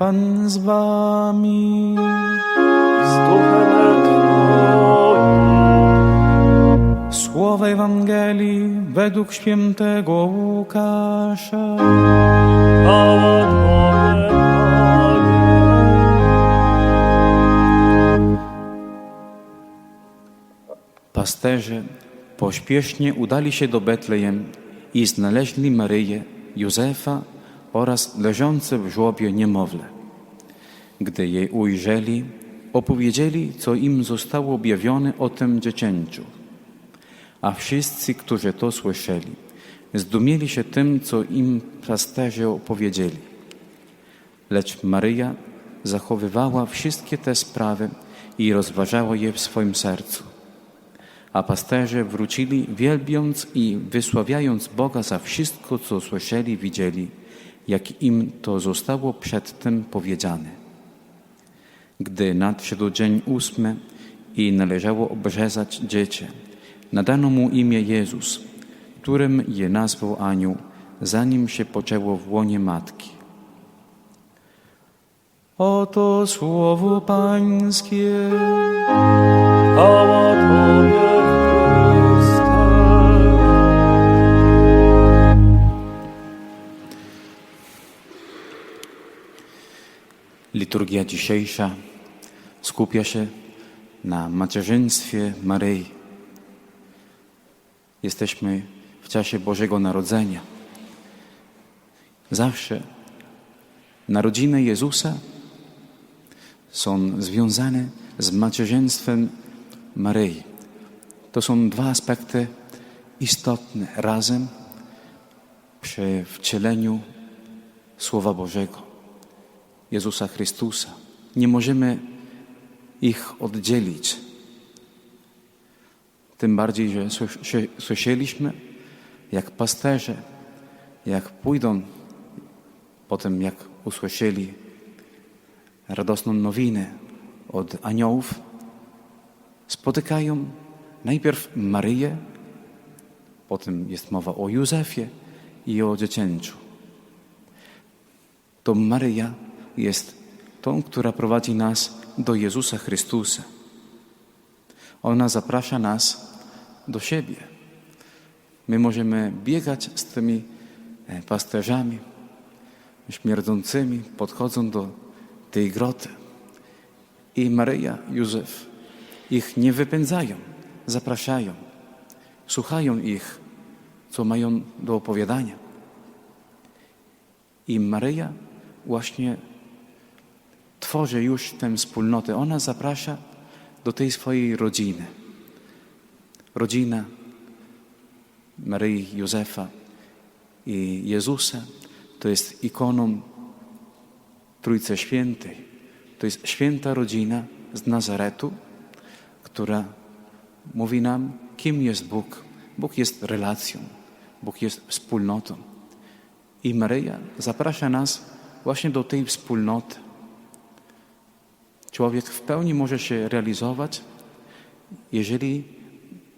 Pan z wami. z duchem Twoim. Słowa Ewangelii według świętego Łukasza. Chwała. Pasterze pośpiesznie udali się do Betlejem i znaleźli Maryję, Józefa oraz leżące w żłobie niemowlę. Gdy jej ujrzeli, opowiedzieli, co im zostało objawione o tym dziecięciu. A wszyscy, którzy to słyszeli, zdumieli się tym, co im pasterze opowiedzieli. Lecz Maryja zachowywała wszystkie te sprawy i rozważała je w swoim sercu. A pasterze wrócili, wielbiąc i wysławiając Boga za wszystko, co słyszeli, widzieli, jak im to zostało przedtem powiedziane. Gdy nadszedł dzień ósmy i należało obrzezać dziecię, nadano mu imię Jezus, którym je nazwał anioł, zanim się poczęło w łonie matki. Oto słowo Pańskie. Chwała Tobie, Liturgia dzisiejsza skupia się na macierzyństwie Maryi. Jesteśmy w czasie Bożego Narodzenia. Zawsze narodziny Jezusa są związane z macierzyństwem Maryi. To są dwa aspekty istotne razem przy wcieleniu Słowa Bożego. Jezusa Chrystusa. Nie możemy ich oddzielić. Tym bardziej, że słysz- słyszeliśmy, jak pasterze, jak pójdą potem, jak usłyszeli radosną nowinę od aniołów, spotykają najpierw Maryję, potem jest mowa o Józefie i o dziecięciu to Maryja jest tą, która prowadzi nas do Jezusa Chrystusa. Ona zaprasza nas do siebie. My możemy biegać z tymi e, pasterzami śmierdzącymi, podchodzą do tej groty. I Maryja, Józef ich nie wypędzają, zapraszają, słuchają ich, co mają do opowiadania. I Maryja właśnie tworzy już tę wspólnotę. Ona zaprasza do tej swojej rodziny. Rodzina Maryi, Józefa i Jezusa to jest ikoną Trójcy Świętej. To jest święta rodzina z Nazaretu, która mówi nam, kim jest Bóg. Bóg jest relacją, Bóg jest wspólnotą. I Maryja zaprasza nas właśnie do tej wspólnoty. Człowiek w pełni może się realizować, jeżeli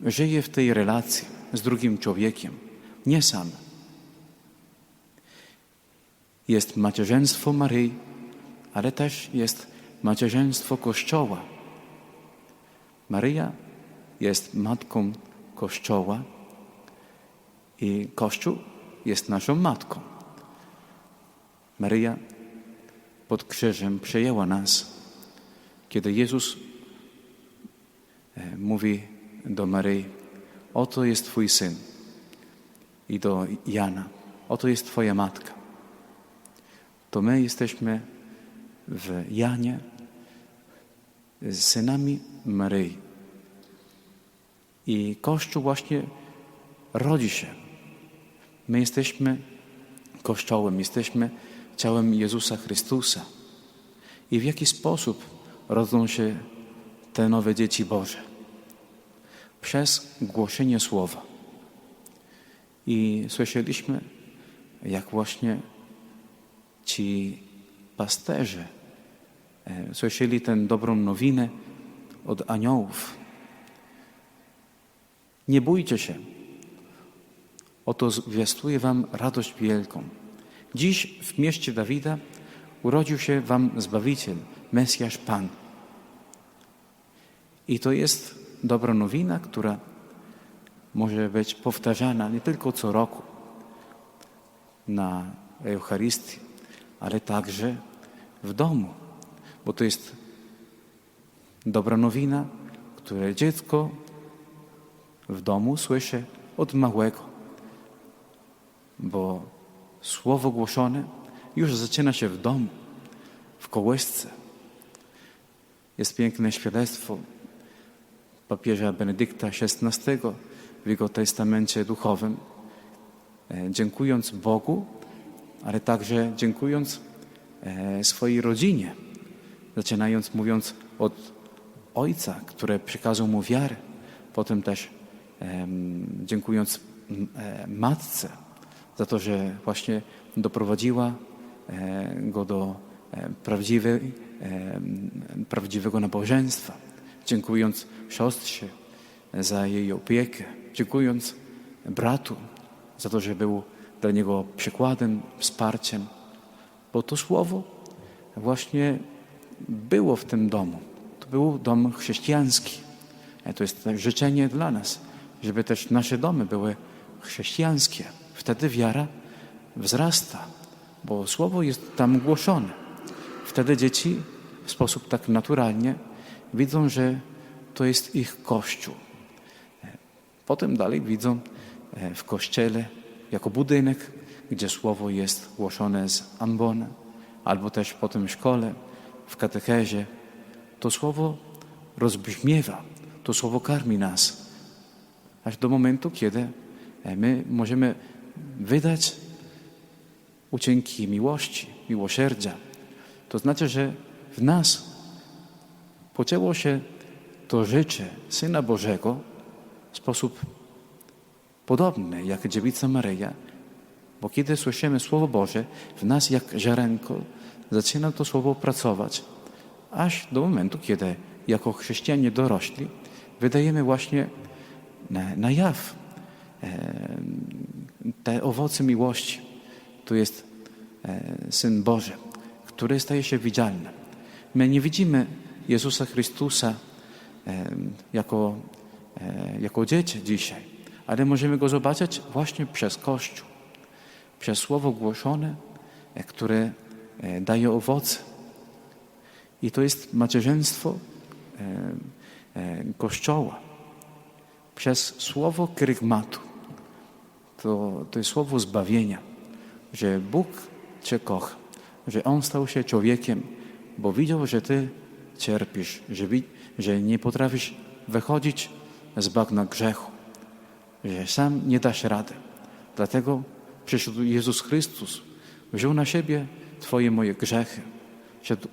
żyje w tej relacji z drugim człowiekiem, nie sam. Jest macierzyństwo Maryi, ale też jest macierzyństwo Kościoła. Maryja jest matką Kościoła i Kościół jest naszą matką. Maryja pod krzyżem przejęła nas. Kiedy Jezus e, mówi do Maryi, oto jest Twój syn i do Jana, oto jest Twoja matka, to my jesteśmy w Janie synami Maryi. I Kościół właśnie rodzi się. My jesteśmy Kościołem, jesteśmy ciałem Jezusa Chrystusa. I w jaki sposób rodzą się te nowe dzieci Boże? Przez głoszenie Słowa. I słyszeliśmy, jak właśnie ci pasterze e, słyszeli tę dobrą nowinę od aniołów. Nie bójcie się. Oto zwiastuję wam radość wielką. Dziś w mieście Dawida urodził się wam Zbawiciel, Mesjasz Pan. I to jest dobra nowina, która może być powtarzana nie tylko co roku na Eucharystii, ale także w domu, bo to jest dobra nowina, które dziecko w domu słyszy od małego, bo słowo głoszone już zaczyna się w domu, w kołysce. Jest piękne świadectwo papieża Benedykta XVI w jego testamencie duchowym, e, dziękując Bogu, ale także dziękując e, swojej rodzinie, zaczynając mówiąc od Ojca, który przekazał mu wiarę, potem też dziękując e, Matce za to, że właśnie doprowadziła go do prawdziwej, prawdziwego nabożeństwa, dziękując siostrze za jej opiekę, dziękując bratu za to, że był dla niego przykładem, wsparciem, bo to słowo właśnie było w tym domu. To był dom chrześcijański. E, To jest życzenie dla nas, żeby też nasze domy były chrześcijańskie. Wtedy wiara wzrasta, bo słowo jest tam głoszone. Wtedy dzieci w sposób tak naturalnie widzą, że to jest ich kościół. Potem dalej widzą e, w kościele jako budynek, gdzie słowo jest głoszone z ambona, albo też potem w szkole, w katechezie. To słowo rozbrzmiewa, to słowo karmi nas, aż do momentu, kiedy e, my możemy wydać uczynki miłości, miłosierdzia. To znaczy, że w nas poczęło się to życie Syna Bożego w sposób podobny jak dziewica Maryja, bo kiedy słyszymy Słowo Boże, w nas jak ziarenko zaczyna to Słowo pracować, aż do momentu, kiedy jako chrześcijanie dorośli wydajemy właśnie na, na jaw e, te owoce miłości. Tu jest e, Syn Boży, który staje się widzialny. My nie widzimy Jezusa Chrystusa jako, e, jako dziecię dzisiaj, ale możemy Go zobaczyć właśnie przez Kościół, przez Słowo głoszone, e, które e, daje owoce. I to jest macierzyństwo Kościoła. Przez słowo krygmatu. To, to jest słowo zbawienia, że Bóg Cię kocha, że On stał się człowiekiem, bo widział, że Ty cierpisz, że, że nie potrafisz wychodzić z bagna grzechu, że sam nie dasz rady. Dlatego przyszedł Jezus Chrystus, wziął na siebie Twoje moje grzechy, szedł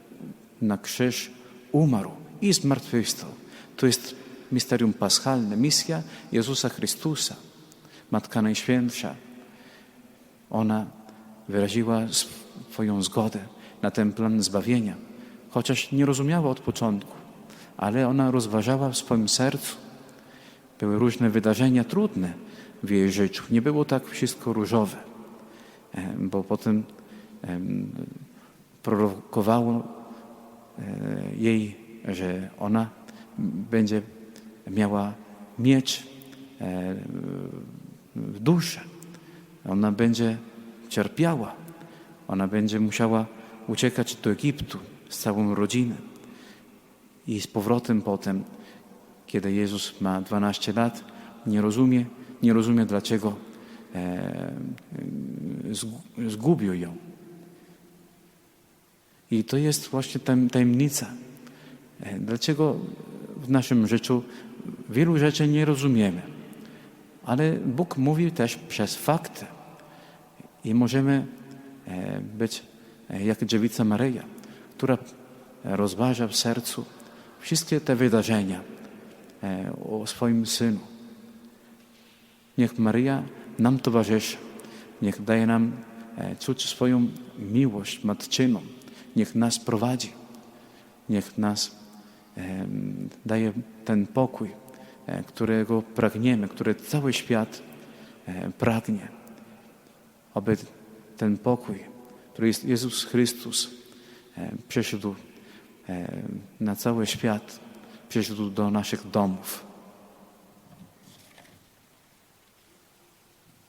na krzyż, umarł i zmartwychwstał. To jest misterium paschalne, misja Jezusa Chrystusa, Matka Najświętsza. Ona wyraziła swoją zgodę na ten plan zbawienia, chociaż nie rozumiała od początku, ale ona rozważała w swoim sercu. Były różne wydarzenia trudne w jej życiu. Nie było tak wszystko różowe, bo potem em, prorokowało e, jej, że ona będzie miała miecz e, w duszę. Ona będzie cierpiała. Ona będzie musiała uciekać do Egiptu z całą rodziną. I z powrotem potem, kiedy Jezus ma 12 lat, nie rozumie, nie rozumie dlaczego e, zgu- zgubił ją. I to jest właśnie tajemnica. E, Dlaczego w naszym życiu wielu rzeczy nie rozumiemy, ale Bóg mówi też przez fakty. I możemy e, być e, jak dziewica Maryja, która rozważa w sercu wszystkie te wydarzenia e, o swoim synu. Niech Maryja nam towarzyszy, niech daje nam e, czuć swoją miłość matczyną, niech nas prowadzi, niech nas daje ten pokój, e, którego pragniemy, który cały świat pragnie. Aby ten pokój, który jest Jezus Chrystus, przyszedł e, na cały świat, przyszedł do naszych domów.